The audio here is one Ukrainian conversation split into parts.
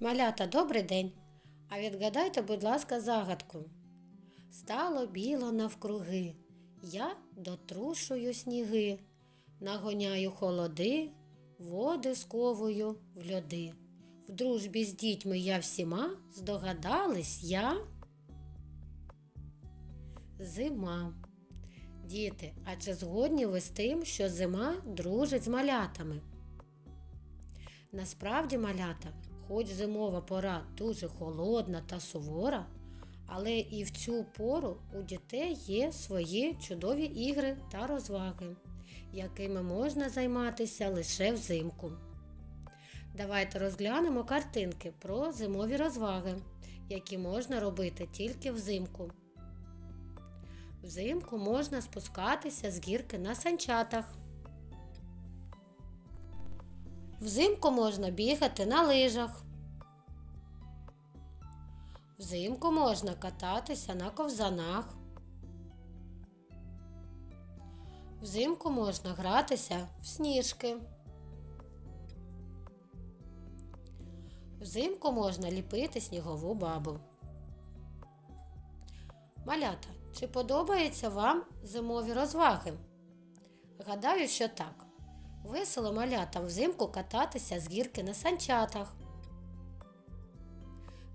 Малята, добрий день. А відгадайте, будь ласка, загадку. Стало біло навкруги, я дотрушую сніги, нагоняю холоди, води сковую в льоди. В дружбі з дітьми я всіма здогадались я. Зима. Діти, а чи згодні ви з тим, що зима дружить з малятами? Насправді, малята, хоч зимова пора дуже холодна та сувора, але і в цю пору у дітей є свої чудові ігри та розваги, якими можна займатися лише взимку. Давайте розглянемо картинки про зимові розваги, які можна робити тільки взимку. Взимку можна спускатися з гірки на санчатах. Взимку можна бігати на лижах. Взимку можна кататися на ковзанах. Взимку можна гратися в сніжки. Взимку можна ліпити снігову бабу. Малята, чи подобаються вам зимові розваги? Гадаю, що так. Весело малятам взимку кататися з гірки на санчатах,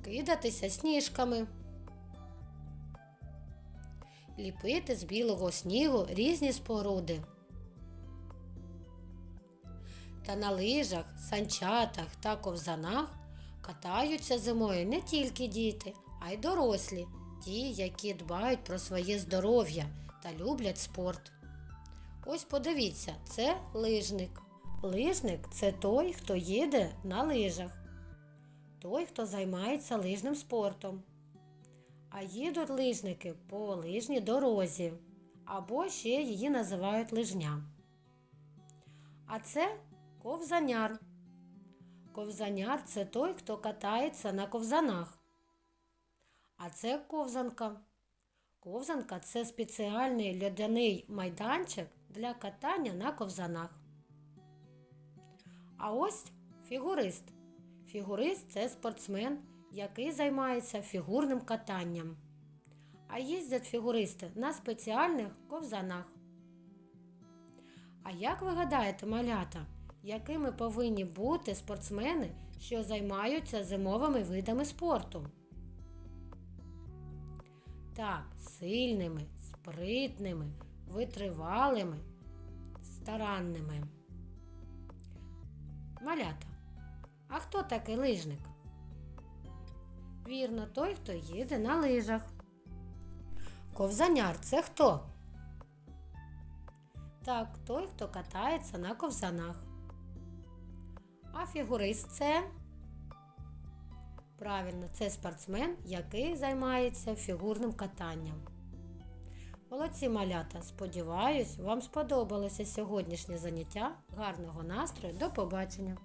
кидатися сніжками, ліпити з білого снігу різні споруди. Та на лижах, санчатах та ковзанах катаються зимою не тільки діти, а й дорослі, ті, які дбають про своє здоров'я та люблять спорт. Ось подивіться, це лижник. Лижник це той, хто їде на лижах, той, хто займається лижним спортом. А їдуть лижники по лижній дорозі, або ще її називають лижня. А це ковзаняр. Ковзаняр це той, хто катається на ковзанах. А це ковзанка. Ковзанка це спеціальний льодяний майданчик для катання на ковзанах. А ось фігурист. Фігурист це спортсмен, який займається фігурним катанням. А їздять фігуристи на спеціальних ковзанах. А як ви гадаєте, малята, якими повинні бути спортсмени, що займаються зимовими видами спорту? Так, сильними, спритними, витривалими, старанними. Малята. А хто такий лижник? Вірно, той, хто їде на лижах. Ковзаняр це хто? Так, той, хто катається на ковзанах. А фігурист це? Правильно, це спортсмен, який займається фігурним катанням. Молодці малята! Сподіваюсь, вам сподобалося сьогоднішнє заняття. Гарного настрою, до побачення!